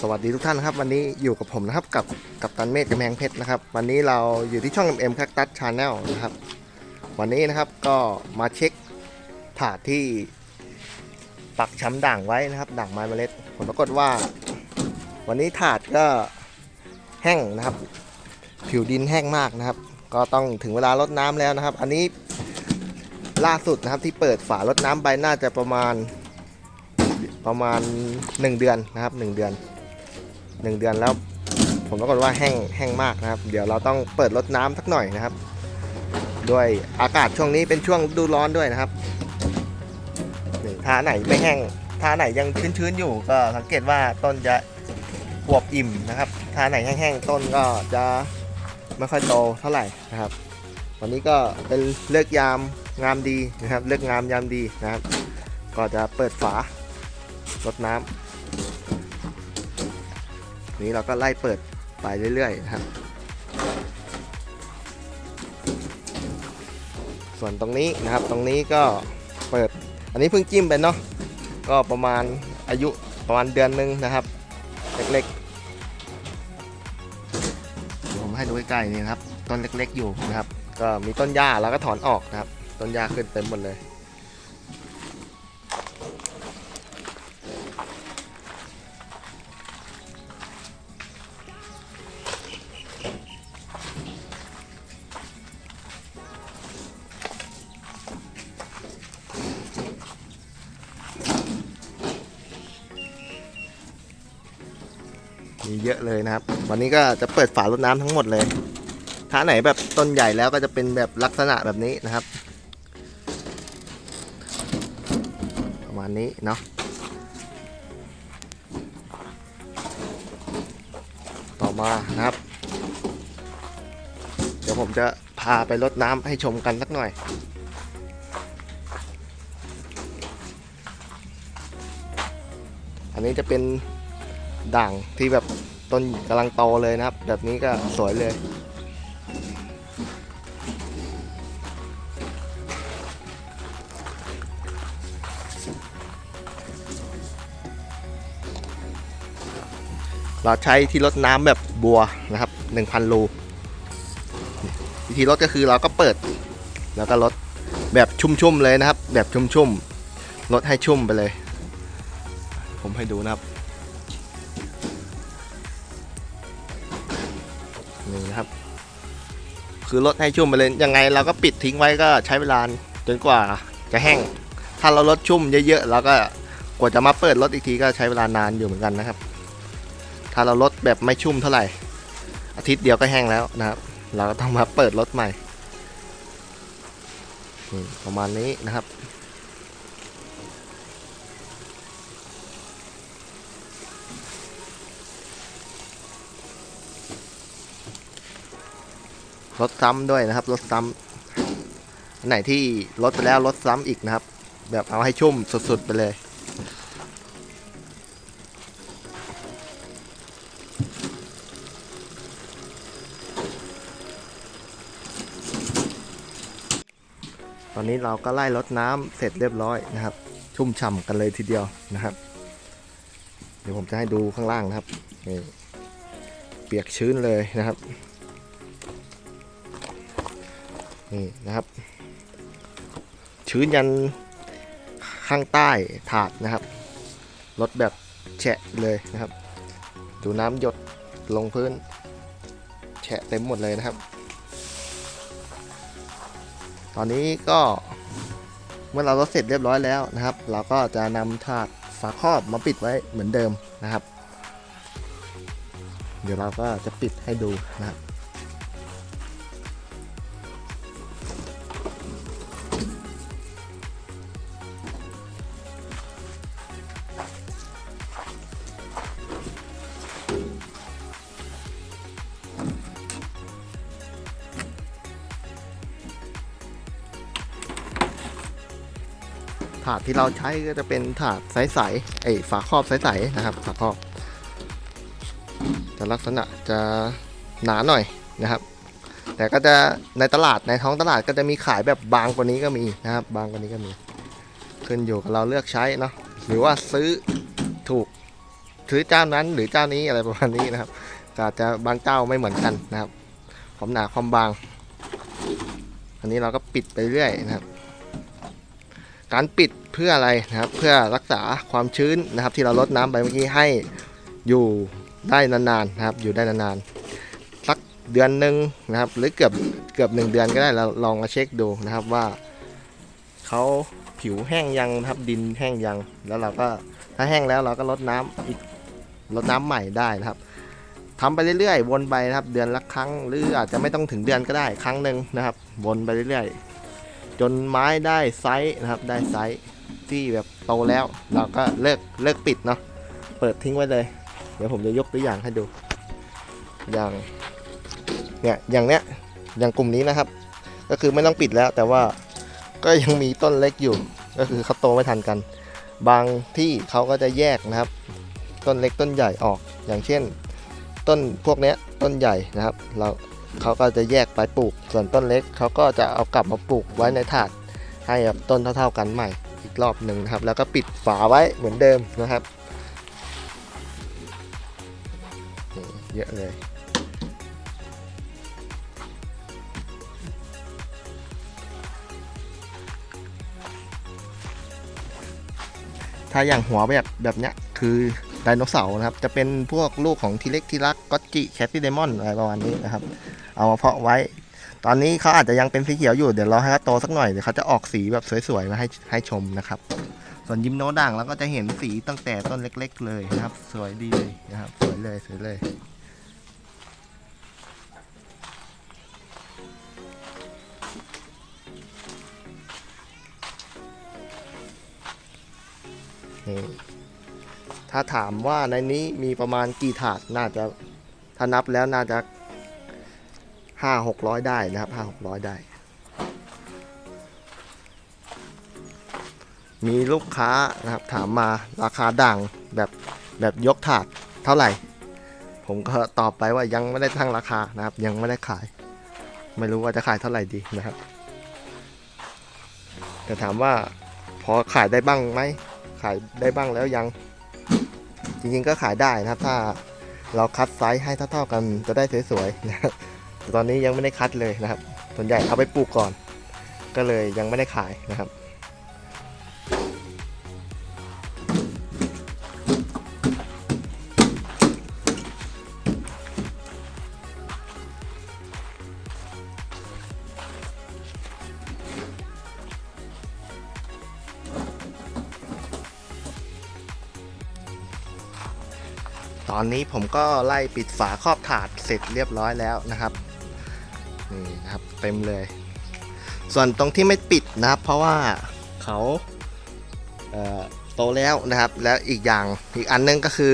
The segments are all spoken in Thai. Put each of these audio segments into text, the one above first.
สวัสดีทุกท่านนะครับ วันนี้อยู่กับผมนะครับกับกับตันเมฆกำแพงเพชรนะครับ วันนี้เราอยู่ที่ช่อง MM Cactus Channel นะครับ วันนี้นะครับก็มาเช็คถาดที่ปักช้ำด่างไว้นะครับ ด่างไม้เมล็ดผลปรากฏว่า วันนี้ถาดก็แห้งนะครับ ผิวดินแห้งมากนะครับ ก็ต้องถึงเวลารดน้ำแล้วนะครับ อันนี้ล่าสุดนะครับที่เปิดฝารดน้ำไปน่าจะประมาณประมาณ 1 เดือนนะครับ 1 เดือน 1เดือนแล้ว ผมปรากฏว่าแห้งแห้งมากนะครับ เดี๋ยวเราต้องเปิดรดน้ำสักหน่อยนะครับ ด้วยอากาศช่วงนี้เป็นช่วงดูร้อนด้วยนะครับนี่ถ้าไหนไม่แห้งถ้าไหนยังชื้นๆอยู่ก็สังเกตว่าต้นจะอวบอิ่มนะครับถ้าไหนแห้งๆต้นก็จะไม่ค่อยโตเท่าไหร่นะครับ วันนี้ก็เป็นเลือกยามงามดีนะครับ เลือกงามยามดีนะครับ ก็จะเปิดฝารดน้ำ นี้เราก็ไล่เปิดไปเรื่อยๆนะครับ ส่วนตรงนี้นะครับตรงนี้ก็เปิดอันนี้เพิ่งจิ้มไปเนาะก็ประมาณอายุประมาณเดือนหนึงนะครับ เล็กๆผมให้ดูใกล้ๆนี่นะครับต้นเล็กๆอยู่นะครับ ก็มีต้นหญ้าแล้วก็ถอนออกนะครับ ต้นหญ้าขึ้นเต็มหมดเลย มีเยอะเลยนะครับ วันนี้ก็จะเปิดฝารดน้ำทั้งหมดเลยถ้าไหนแบบต้นใหญ่แล้วก็จะเป็นแบบลักษณะแบบนี้นะครับ ประมาณนี้เนาะต่อมานะครับ เดี๋ยวผมจะพาไปรดน้ำให้ชมกันสักหน่อยอันนี้จะเป็นด่างที่แบบ ต้นกำลังโตเลยนะครับ แบบนี้ก็สวยเลยเราใช้ที่รดน้ำแบบบัวนะครับ 1,000รูวิธีรดก็คือเราก็เปิด แล้วก็ลดแบบชุ่มๆเลยนะครับ แบบชุ่มๆลดให้ชุ่มไปเลย ผมให้ดูนะครับ คือลดให้ชุ่มไปเลยยังไงเราก็ปิดทิ้งไว้ก็ใช้เวลาจนกว่าจะแห้ง ถ้าเราลดชุ่มเยอะๆเราก็กว่าจะมาเปิดลดอีกทีก็ใช้เวลานานอยู่เหมือนกันนะครับ ถ้าเราลดแบบไม่ชุ่มเท่าไหร่ อาทิตย์เดียวก็แห้งแล้วนะครับ เราก็ต้องมาเปิดลดใหม่ประมาณนี้นะครับ ลดซ้ำด้วยนะครับลดซ้ำอันไหนที่ลดไปแล้วลดซ้ำอีกนะครับ แบบเอาให้ชุ่มสุดๆไปเลย ตอนนี้เราก็ไล่ลดน้ำเสร็จเรียบร้อยนะครับ ชุ่มฉ่ำกันเลยทีเดียวนะครับ เดี๋ยวผมจะให้ดูข้างล่างนะครับนี่เปียกชื้นเลยนะครับ นี่นะครับ ชื้นยันข้างใต้ถาดนะครับลดแบบแฉะเลยนะครับ ดูน้ำหยดลงพื้น แฉะเต็มหมดเลยนะครับ ตอนนี้ก็เมื่อเราลดเสร็จเรียบร้อยแล้วนะครับ เราก็จะนำถาดฝาครอบมาปิดไว้เหมือนเดิมนะครับ เดี๋ยวเราก็จะปิดให้ดูนะครับ ถาดที่เราใช้ก็จะเป็นถาดใสๆไอ้ฝาครอบใสๆนะครับฝาครอบจะลักษณะจะหนาหน่อยนะครับ แต่ก็จะในตลาดในท้องตลาดก็จะมีขายแบบบางกว่านี้ก็มีนะครับ บางกว่านี้ก็มี ขึ้นอยู่กับเราเลือกใช้เนาะหรือว่าซื้อถูกซื้อเจ้านั้นหรือเจ้านี้อะไรประมาณนี้นะครับอาจจะบางเจ้าไม่เหมือนกันนะครับความหนาความบาง อันนี้เราก็ปิดไปเรื่อยนะครับ การปิดเพื่ออะไรนะครับ เพื่อรักษาความชื้นนะครับ ที่เราลดน้ำไปเมื่อกี้ให้อยู่ได้นานๆนะครับ อยู่ได้นานๆสักเดือนหนึ่งนะครับ หรือเกือบเกือบหนึ่งเดือนก็ได้เราลองมาเช็คดูนะครับว่าเขาผิวแห้งยังนะครับดินแห้งยัง แล้วเราก็ถ้าแห้งแล้วเราก็ลดน้ำอีกลดน้ำใหม่ได้นะครับทำไปเรื่อยๆ วนไปนะครับ เดือนละครั้งหรืออาจจะไม่ต้องถึงเดือนก็ได้ครั้งหนึ่งนะครับ วนไปเรื่อยๆ จนไม้ได้ไซส์นะครับได้ไซส์ที่แบบโตแล้ว เราก็เลิกเลิกปิดเนาะเปิดทิ้งไว้เลย เดี๋ยวผมจะยกตัวอย่างให้ดู อย่างเนี่ยอย่างเนี้ยอย่างกลุ่มนี้นะครับ ก็คือไม่ต้องปิดแล้ว แต่ว่าก็ยังมีต้นเล็กอยู่ ก็คือเขาโตไม่ทันกัน บางที่เขาก็จะแยกนะครับ ต้นเล็กต้นใหญ่ออกอย่างเช่น ต้นพวกเนี้ยต้นใหญ่นะครับ เรา เขาก็จะแยกไปปลูก ส่วนต้นเล็กเขาก็จะเอากลับมาปลูกไว้ในถาด ให้แบบต้นเท่า ๆกันใหม่อีกรอบหนึ่งนะครับ แล้วก็ปิดฝาไว้เหมือนเดิมนะครับเยอะเลยถ้าอย่างหัวแบบแบบเนี้ยคือไดโนเสาร์นะครับ จะเป็นพวกลูกของทีเล็กทีรักก็จิแคทตี้เดมอนอะไรประมาณนี้นะครับ เอามาเพาะไว้ ตอนนี้เขาอาจจะยังเป็นสีเขียวอยู่เดี๋ยวรอให้เขาโตสักหน่อยเดี๋ยวเขาจะออกสีแบบสวยๆมาให้ให้ชมนะครับ ส่วนยิมโนด่างเราก็จะเห็นสีตั้งแต่ต้นเล็ก ๆ เลยนะครับ สวยดีเลยนะครับ สวยเลยสวยเลยนี่ถ้าถามว่าในนี้มีประมาณกี่ถาดน่าจะถ้านับแล้วน่าจะ ห้าหกร้อยได้นะครับห้าหกร้อยได้ มีลูกค้านะครับถามมาราคาด่างแบบแบบยกถาดเท่าไหร่ ผมก็ตอบไปว่ายังไม่ได้ตั้งราคานะครับ ยังไม่ได้ขาย ไม่รู้ว่าจะขายเท่าไหร่ดีนะครับ แต่ถามว่าพอขายได้บ้างไหมขายได้บ้างแล้วยัง จริงๆก็ขายได้นะครับ ถ้าเราคัดไซส์ให้เท่าๆกันจะได้สวยๆนะครับ ต่ตอนนี้ยังไม่ได้คัดเลยนะครับส่วนใหญ่เอาไปปลูกก่อน ก็เลยยังไม่ได้ขายนะครับตอนนี้ผมก็ไล่ปิดฝาครอบถาดเสร็จเรียบร้อยแล้วนะครับ นี่นะครับเต็มเลย ส่วนตรงที่ไม่ปิดนะครับ เพราะว่าเขาเโตแล้วนะครับ แล้วอีกอย่างอีกอันนึงก็คือ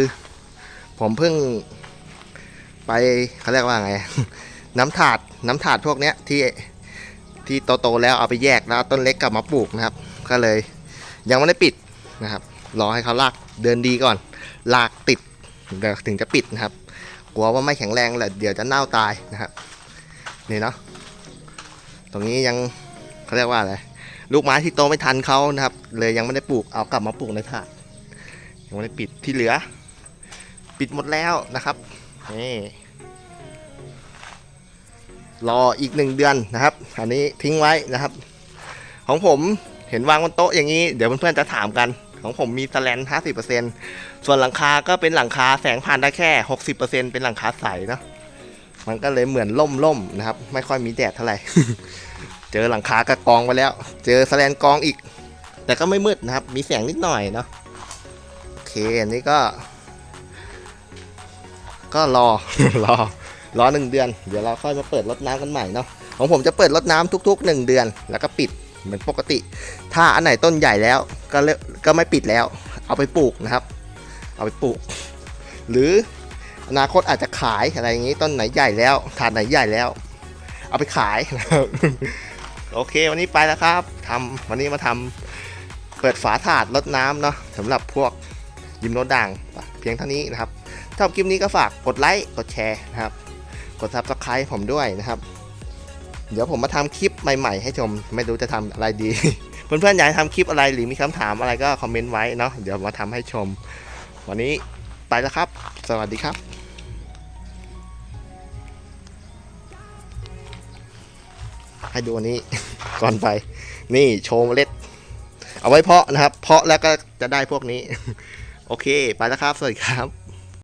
ผมเพิ่งไปเขาเรียกว่าไง น้ำถาดน้ำถาดพวกเนี้ยที่ที่โตๆแล้วเอาไปแยกแล้วต้นเล็กกลับมาปลูกนะครับ ก็เลยยังไม่ได้ปิดนะครับรอให้เขาลากเดินดีก่อน ลากติดเดี๋ยวถึงจะปิดนะครับ กลัวว่าไม่แข็งแรงแหละเดี๋ยวจะเน่าตายนะครับ นี่เนาะตรงนี้ยังเขาเรียกว่าอะไรลูกไม้ที่โตไม่ทันเขานะครับ เลยยังไม่ได้ปลูกเอากลับมาปลูกในถาดยังไม่ได้ปิดที่เหลือ ปิดหมดแล้วนะครับนี่รออีกหนึ่งเดือนนะครับ อันนี้ทิ้งไว้นะครับ ของผมเห็นวางบนโต๊ะอย่างนี้ เดี๋ยวเพื่อนๆจะถามกัน ของผมมีสแลนห้าสิบเปอร์เซ็นส่วนหลังคาก็เป็นหลังคาแสงผ่านได้แค่60%เป็นหลังคาใสเนาะ มันก็เลยเหมือนล่มๆนะครับ ไม่ค่อยมีแดดเท่าไหร่ เจอหลังคากระกองไปแล้ว เจอสแลนกองอีก แต่ก็ไม่มืดนะครับ มีแสงนิดหน่อยเนาะโอเคอันนี้ก็ ก็รอรอรอหนึ่งเดือน เดี๋ยวเราค่อยมาเปิดรดน้ำกันใหม่เนาะของผมจะเปิดรดน้ำทุกๆ 1 เดือน แล้วก็ปิดเหมือนปกติ ถ้าอันไหนต้นใหญ่แล้วก็เลิกก็ไม่ปิดแล้ว เอาไปปลูกนะครับ เอาไปปลูก หรือ อนาคตอาจจะขายอะไรอย่างนี้ต้นไหนใหญ่แล้วถาดไหนใหญ่แล้ว เอาไปขายนะครับโอเค วันนี้ไปแล้วครับทำวันนี้มาทำเปิดฝาถาดรดน้ำเนาะสำหรับพวกยิมโนด่างเพียงเท่านี้นะครับถ้าชอบคลิปนี้ก็ฝากกดไลค์กดแชร์นะครับ กดซับสไครต์ผมด้วยนะครับ เดี๋ยวผมมาทำคลิปใหม่ๆ ให้ชมไม่รู้จะทำอะไรดี เพื่อนๆอยากทำคลิปอะไรหรือมีคำถามอะไรก็คอมเมนต์ไว้เนาะเดี๋ยวมาทำให้ชม วันนี้ไปแล้วครับ สวัสดีครับ ให้ดูอันนี้ ก่อนไป นี่โชว์เมล็ด เอาไว้เพาะนะครับ เพาะแล้วก็จะได้พวกนี้ โอเค ไปแล้วครับ สวัสดีครับ